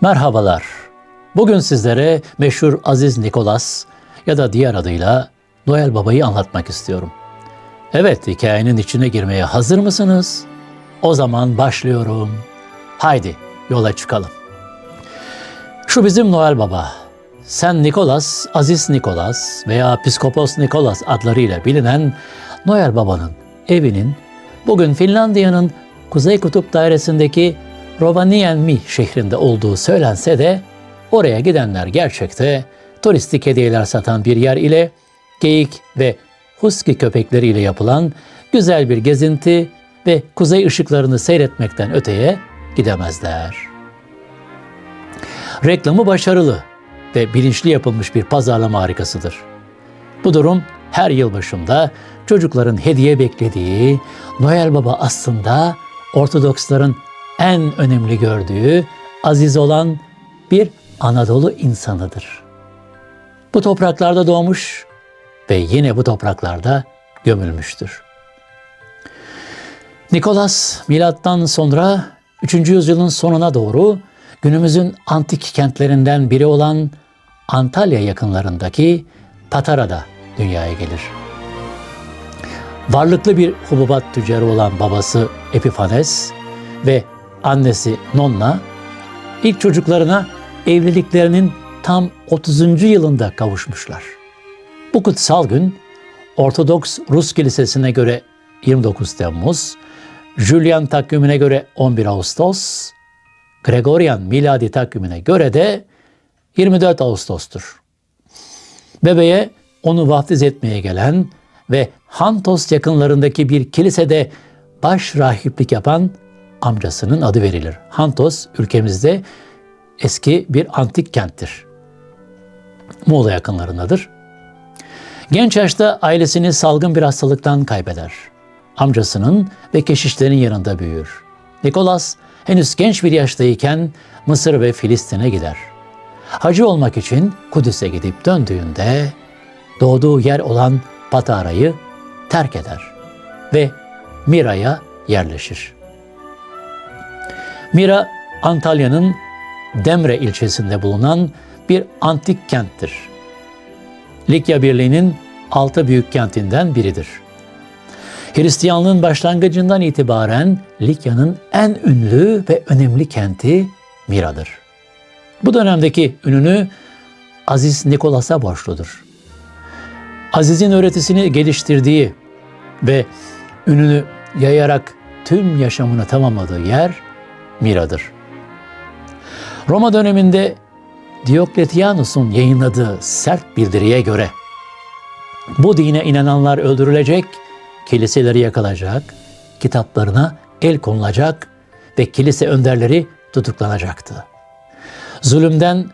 Merhabalar. Bugün sizlere meşhur Aziz Nikolas ya da diğer adıyla Noel Baba'yı anlatmak istiyorum. Evet, hikayenin içine girmeye hazır mısınız? O zaman başlıyorum. Haydi yola çıkalım. Şu bizim Noel Baba. Sen Nikolas, Aziz Nikolas veya Piskopos Nikolas adlarıyla bilinen Noel Baba'nın evinin bugün Finlandiya'nın Kuzey Kutup Dairesi'ndeki Rovaniemi şehrinde olduğu söylense de oraya gidenler gerçekte turistik hediyeler satan bir yer ile geyik ve husky köpekleriyle yapılan güzel bir gezinti ve kuzey ışıklarını seyretmekten öteye gidemezler. Reklamı başarılı ve bilinçli yapılmış bir pazarlama harikasıdır. Bu durum her yıl başında çocukların hediye beklediği Noel Baba aslında Ortodoksların en önemli gördüğü aziz olan bir Anadolu insanıdır. Bu topraklarda doğmuş ve yine bu topraklarda gömülmüştür. Nikolas milattan sonra 3. yüzyılın sonuna doğru günümüzün antik kentlerinden biri olan Antalya yakınlarındaki Patara'da dünyaya gelir. Varlıklı bir hububat tüccarı olan babası Epifanes ve annesi Nonna ilk çocuklarına evliliklerinin tam 30. yılında kavuşmuşlar. Bu kutsal gün Ortodoks Rus Kilisesi'ne göre 29 Temmuz, Julian takvimine göre 11 Ağustos, Gregorian miladi takvimine göre de 24 Ağustos'tur. Bebeğe onu vaftiz etmeye gelen ve Hantos yakınlarındaki bir kilisede baş rahiplik yapan amcasının adı verilir. Hantos ülkemizde eski bir antik kenttir. Muğla yakınlarındadır. Genç yaşta ailesini salgın bir hastalıktan kaybeder. Amcasının ve keşişlerin yanında büyür. Nikolas henüz genç bir yaştayken Mısır ve Filistin'e gider. Hacı olmak için Kudüs'e gidip döndüğünde doğduğu yer olan Patara'yı terk eder ve Mira'ya yerleşir. Mira, Antalya'nın Demre ilçesinde bulunan bir antik kenttir. Likya Birliği'nin altı büyük kentinden biridir. Hristiyanlığın başlangıcından itibaren Likya'nın en ünlü ve önemli kenti Mira'dır. Bu dönemdeki ününü Aziz Nikolas'a borçludur. Aziz'in öğretisini geliştirdiği ve ününü yayarak tüm yaşamını tamamladığı yer Mira'dır. Roma döneminde Diokletianus'un yayınladığı sert bildiriye göre bu dine inananlar öldürülecek, kiliseleri yakılacak, kitaplarına el konulacak ve kilise önderleri tutuklanacaktı. Zulümden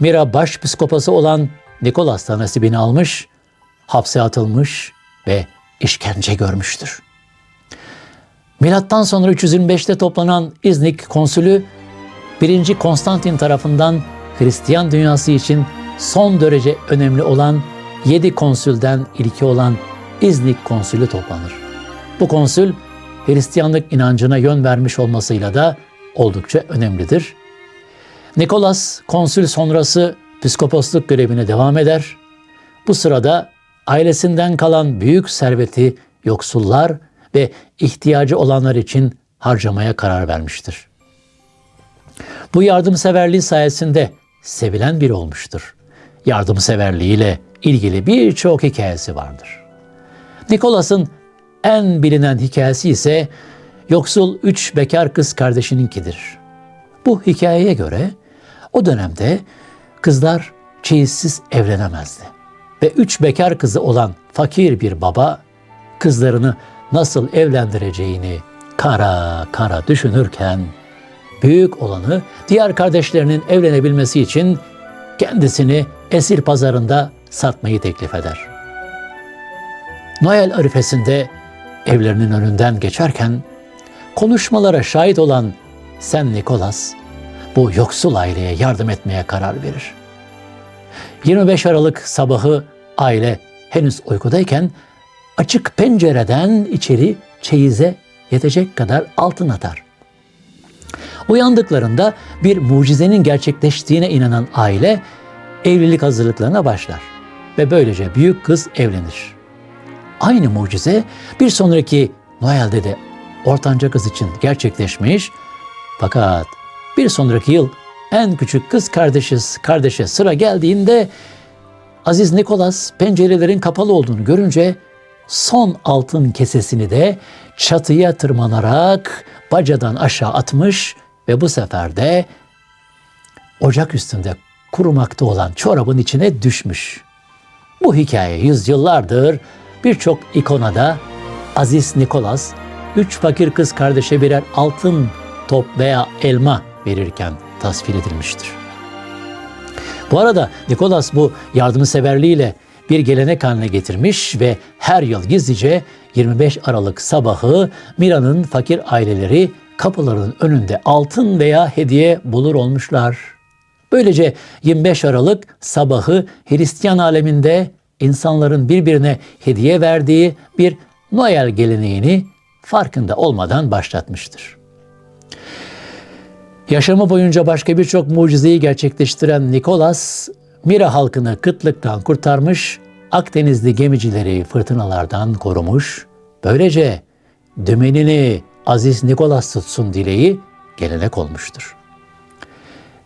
Mira başpiskopası olan Nikolas da nasibini almış, hapse atılmış ve işkence görmüştür. Milattan sonra 325'te toplanan İznik konsülü 1. Konstantin tarafından Hristiyan dünyası için son derece önemli olan 7 konsülden ilki olan İznik konsülü toplanır. Bu konsül Hristiyanlık inancına yön vermiş olmasıyla da oldukça önemlidir. Nikolas konsül sonrası piskoposluk görevine devam eder. Bu sırada ailesinden kalan büyük serveti yoksullar ve ihtiyacı olanlar için harcamaya karar vermiştir. Bu yardımseverliği sayesinde sevilen biri olmuştur. Yardımseverliğiyle ilgili birçok hikayesi vardır. Nikolas'ın en bilinen hikayesi ise yoksul üç bekar kız kardeşininkidir. Bu hikayeye göre o dönemde kızlar çeyizsiz evlenemezdi. Ve üç bekar kızı olan fakir bir baba kızlarını nasıl evlendireceğini kara kara düşünürken büyük olanı diğer kardeşlerinin evlenebilmesi için kendisini esir pazarında satmayı teklif eder. Noel arifesinde evlerinin önünden geçerken konuşmalara şahit olan Sen Nikolas bu yoksul aileye yardım etmeye karar verir. 25 Aralık sabahı aile henüz uykudayken açık pencereden içeri çeyize yetecek kadar altın atar. Uyandıklarında bir mucizenin gerçekleştiğine inanan aile evlilik hazırlıklarına başlar ve böylece büyük kız evlenir. Aynı mucize bir sonraki Noel'de de ortanca kız için gerçekleşmiş fakat bir sonraki yıl en küçük kız kardeşi kardeşe sıra geldiğinde Aziz Nikolas pencerelerin kapalı olduğunu görünce son altın kesesini de çatıya tırmanarak bacadan aşağı atmış ve bu sefer de ocak üstünde kurumakta olan çorabın içine düşmüş. Bu hikaye yüzyıllardır birçok ikonada Aziz Nikolas üç fakir kız kardeşe birer altın top veya elma verirken tasvir edilmiştir. Bu arada Nikolas bu yardımseverliğiyle bir gelenek haline getirmiş ve her yıl gizlice 25 Aralık sabahı Mira'nın fakir aileleri kapılarının önünde altın veya hediye bulur olmuşlar. Böylece 25 Aralık sabahı Hristiyan aleminde insanların birbirine hediye verdiği bir Noel geleneğini farkında olmadan başlatmıştır. Yaşamı boyunca başka birçok mucizeyi gerçekleştiren Nikolas, Mira halkını kıtlıktan kurtarmış, Akdenizli gemicileri fırtınalardan korumuş, böylece dümenini Aziz Nikolas tutsun dileği gelenek olmuştur.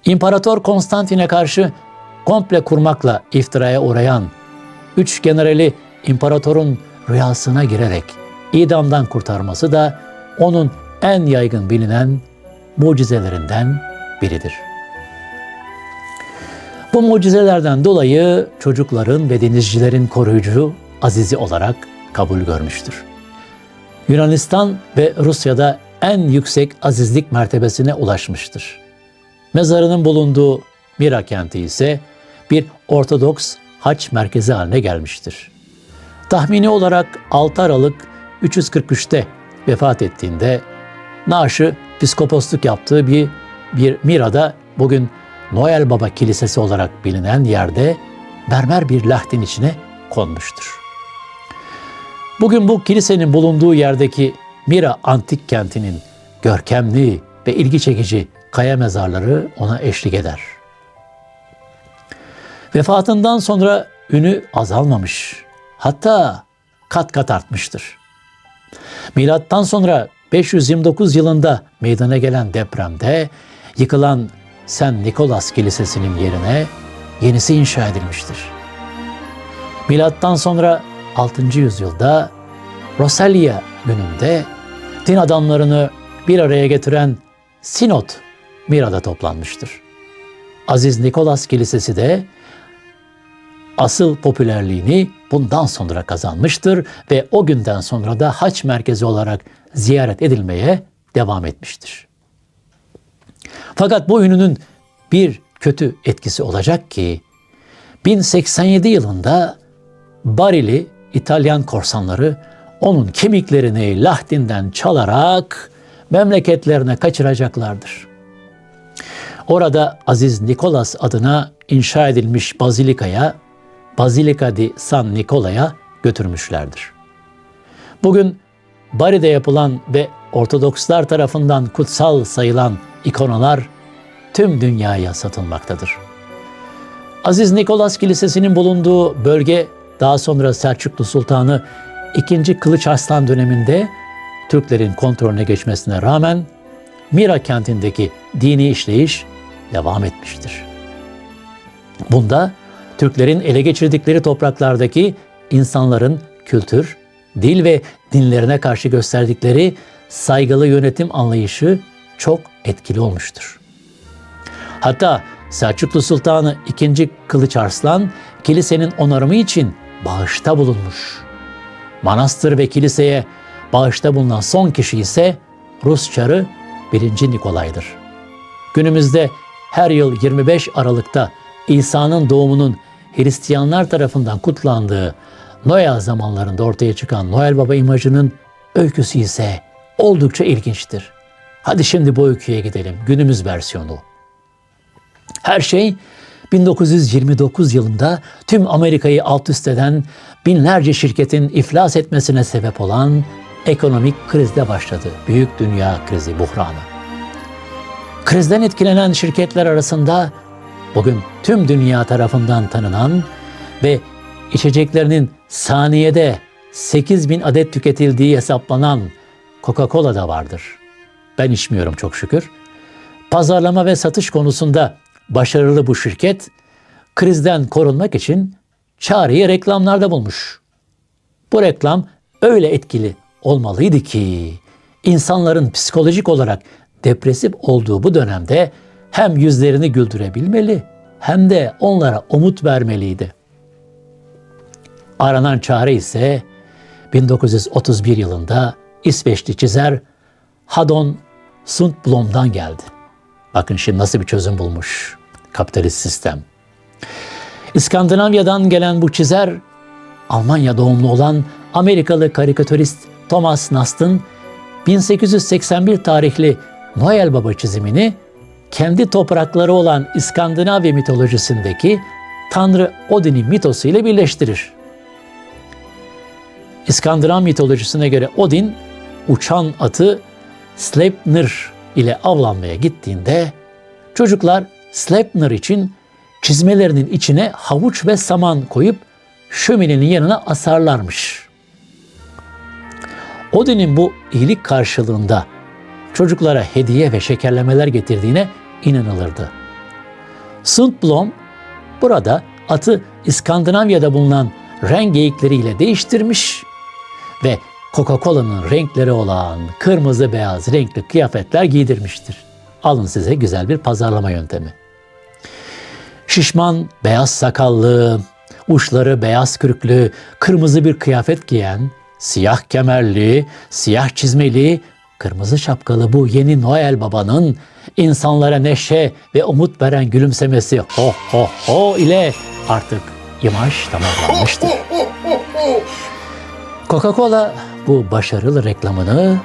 İmparator Konstantin'e karşı komple kurmakla iftiraya uğrayan üç generali imparatorun rüyasına girerek idamdan kurtarması da onun en yaygın bilinen mucizelerinden biridir. Bu mucizelerden dolayı çocukların ve denizcilerin koruyucu Azizi olarak kabul görmüştür. Yunanistan ve Rusya'da en yüksek azizlik mertebesine ulaşmıştır. Mezarının bulunduğu Mira kenti ise bir Ortodoks haç merkezi haline gelmiştir. Tahmini olarak 6 Aralık 343'te vefat ettiğinde naaşı piskoposluk yaptığı bir, bir Mira'da bugün Noel Baba Kilisesi olarak bilinen yerde mermer bir lahtin içine konmuştur. Bugün bu kilisenin bulunduğu yerdeki Mira antik kentinin görkemli ve ilgi çekici kaya mezarları ona eşlik eder. Vefatından sonra ünü azalmamış. Hatta kat kat artmıştır. Milattan sonra 529 yılında meydana gelen depremde yıkılan Sen Nikolas Kilisesi'nin yerine yenisi inşa edilmiştir. Milattan sonra 6. yüzyılda Rosalia gününde din adamlarını bir araya getiren Sinot Mira'da toplanmıştır. Aziz Nikolas Kilisesi de asıl popülerliğini bundan sonra kazanmıştır ve o günden sonra da haç merkezi olarak ziyaret edilmeye devam etmiştir. Fakat bu ününün bir kötü etkisi olacak ki 1087 yılında Barili İtalyan korsanları onun kemiklerini Lahdin'den çalarak memleketlerine kaçıracaklardır. Orada Aziz Nikolas adına inşa edilmiş bazilikaya Bazilika di San Nicola'ya götürmüşlerdir. Bugün Bari'de yapılan ve Ortodokslar tarafından kutsal sayılan ikonalar tüm dünyaya satılmaktadır. Aziz Nikolas Kilisesi'nin bulunduğu bölge daha sonra Selçuklu Sultanı II. Kılıç Arslan döneminde Türklerin kontrolüne geçmesine rağmen Mira kentindeki dini işleyiş devam etmiştir. Bunda Türklerin ele geçirdikleri topraklardaki insanların kültür, dil ve dinlerine karşı gösterdikleri saygılı yönetim anlayışı çok etkili olmuştur. Hatta Selçuklu Sultanı II. Kılıç Arslan kilisenin onarımı için bağışta bulunmuş. Manastır ve kiliseye bağışta bulunan son kişi ise Rus çarı 1. Nikolay'dır. Günümüzde her yıl 25 Aralık'ta İsa'nın doğumunun Hristiyanlar tarafından kutlandığı Noel zamanlarında ortaya çıkan Noel Baba imajının öyküsü ise oldukça ilginçtir. Hadi şimdi bu öyküye gidelim. Günümüz versiyonu. Her şey 1929 yılında tüm Amerika'yı alt üst eden binlerce şirketin iflas etmesine sebep olan ekonomik krizde başladı. Büyük dünya krizi, buhranı. Krizden etkilenen şirketler arasında bugün tüm dünya tarafından tanınan ve içeceklerinin saniyede 8 bin adet tüketildiği hesaplanan Coca-Cola da vardır. Ben içmiyorum çok şükür. Pazarlama ve satış konusunda başarılı bu şirket, krizden korunmak için çareyi reklamlarda bulmuş. Bu reklam öyle etkili olmalıydı ki insanların psikolojik olarak depresif olduğu bu dönemde hem yüzlerini güldürebilmeli hem de onlara umut vermeliydi. Aranan çare ise 1931 yılında İsveçli çizer Hadon Sundblom'dan geldi. Bakın şimdi nasıl bir çözüm bulmuş kapitalist sistem. İskandinavya'dan gelen bu çizer Almanya doğumlu olan Amerikalı karikatürist Thomas Nast'ın 1881 tarihli Noel Baba çizimini kendi toprakları olan İskandinavya mitolojisindeki Tanrı Odin'in mitosu ile birleştirir. İskandinav mitolojisine göre Odin uçan atı Sleipnir ile avlanmaya gittiğinde çocuklar Sleipnir için çizmelerinin içine havuç ve saman koyup şöminenin yanına asarlarmış. Odin'in bu iyilik karşılığında çocuklara hediye ve şekerlemeler getirdiğine inanılırdı. Sundblom burada atı İskandinavya'da bulunan renk geyikleriyle değiştirmiş Coca-Cola'nın renkleri olan kırmızı beyaz renkli kıyafetler giydirmiştir. Alın size güzel bir pazarlama yöntemi. Şişman, beyaz sakallı, uçları beyaz kürklü, kırmızı bir kıyafet giyen, siyah kemerli, siyah çizmeli, kırmızı şapkalı bu yeni Noel babanın insanlara neşe ve umut veren gülümsemesi ho ho ho ile artık imaj tamamlanmıştır. Coca-Cola bu başarılı reklamını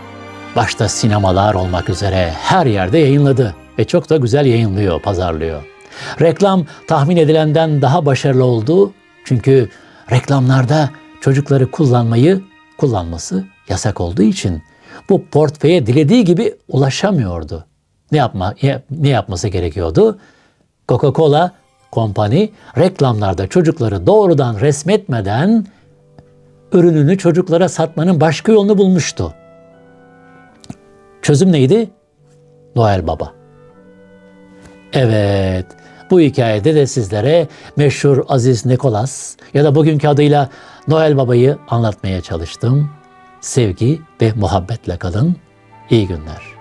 başta sinemalar olmak üzere her yerde yayınladı ve çok da güzel yayınlıyor, pazarlıyor. Reklam tahmin edilenden daha başarılı oldu çünkü reklamlarda çocukları kullanmayı kullanması yasak olduğu için bu portföye dilediği gibi ulaşamıyordu. Ne yapma ne yapması gerekiyordu? Coca-Cola kompani reklamlarda çocukları doğrudan resmetmeden ürününü çocuklara satmanın başka yolunu bulmuştu. Çözüm neydi? Noel Baba. Evet, bu hikayede de sizlere meşhur Aziz Nikolas ya da bugünkü adıyla Noel Baba'yı anlatmaya çalıştım. Sevgi ve muhabbetle kalın. İyi günler.